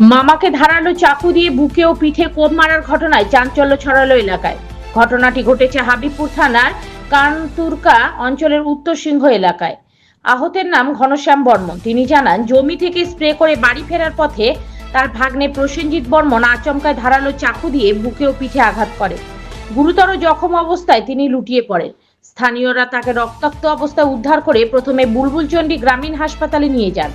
মামাকে ধারালো চাকু দিয়ে বুকে ও পিঠে কোপ মারার ঘটনায় চাঞ্চল্য ছড়ালো এলাকায়। ঘটনাটি ঘটেছে হাবিবপুর থানার কানতুরকা অঞ্চলের উত্তর সিংহ এলাকায়। আহতের নাম ঘনশ্যাম বর্মন। তিনি জানান, জমি থেকে স্প্রে করে বাড়ি ফেরার পথে তার ভাগ্নে প্রসেনজিৎ বর্মন আচমকায় ধারালো চাকু দিয়ে বুকে ও পিঠে আঘাত করে। গুরুতর জখম অবস্থায় তিনি লুটিয়ে পড়েন। স্থানীয়রা তাকে রক্তাক্ত অবস্থায় উদ্ধার করে প্রথমে বুলবুলচন্ডী গ্রামীণ হাসপাতালে নিয়ে যান।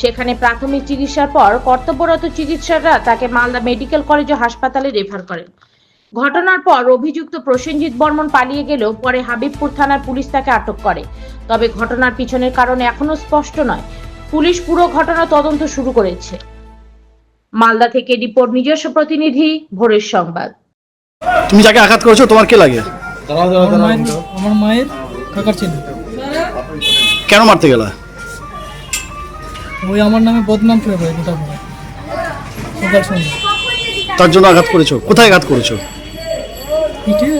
সেখানে প্রাথমিক চিকিৎসার পর কর্তব্যরত চিকিৎসকরা তাকে মালদা মেডিকেল কলেজ ও হাসপাতালে রেফার করেন। ঘটনার পর অভিযুক্ত প্রসেনজিৎ বর্মন পালিয়ে গেলেও পরে হাবিবপুর থানার পুলিশ তাকে আটক করে। তবে ঘটনার পিছনের কারণ এখনও স্পষ্ট নয়। পুলিশ পুরো ঘটনা তদন্ত শুরু করেছে। মালদা থেকে রিপোর্ট নিজস্ব প্রতিনিধি ভোরের সংবাদ। তুমি যাকে আঘাত করেছ তোমার কে লাগে? আমার মায়ের কাকার ছেলে কেন মারতে গেলা? ওই আমার নামে বদনাম করে সকাল সন্ধ্যা তার জন্য আঘাত করেছ? কোথায় আঘাত করেছ? পিঠে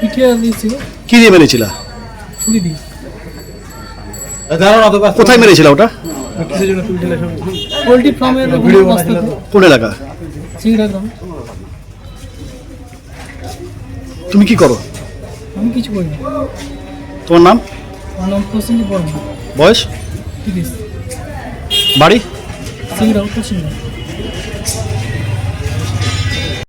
পিঠে দিয়েছিল কি দিয়ে মেরেছিলা? ছুরি দিয়ে। কোথায় মেরেছিলা ওটা? পোলট্রি ফার্মের কোন এলাকা? গ্রাম। তুমি কি করো? আমি কিছু করি না। তোমার নাম? আমার নাম প্রসেনজিৎ বর্মা। বয়স? তিরিশ। বাড়ি চিংড়া উত্তর চিংড়া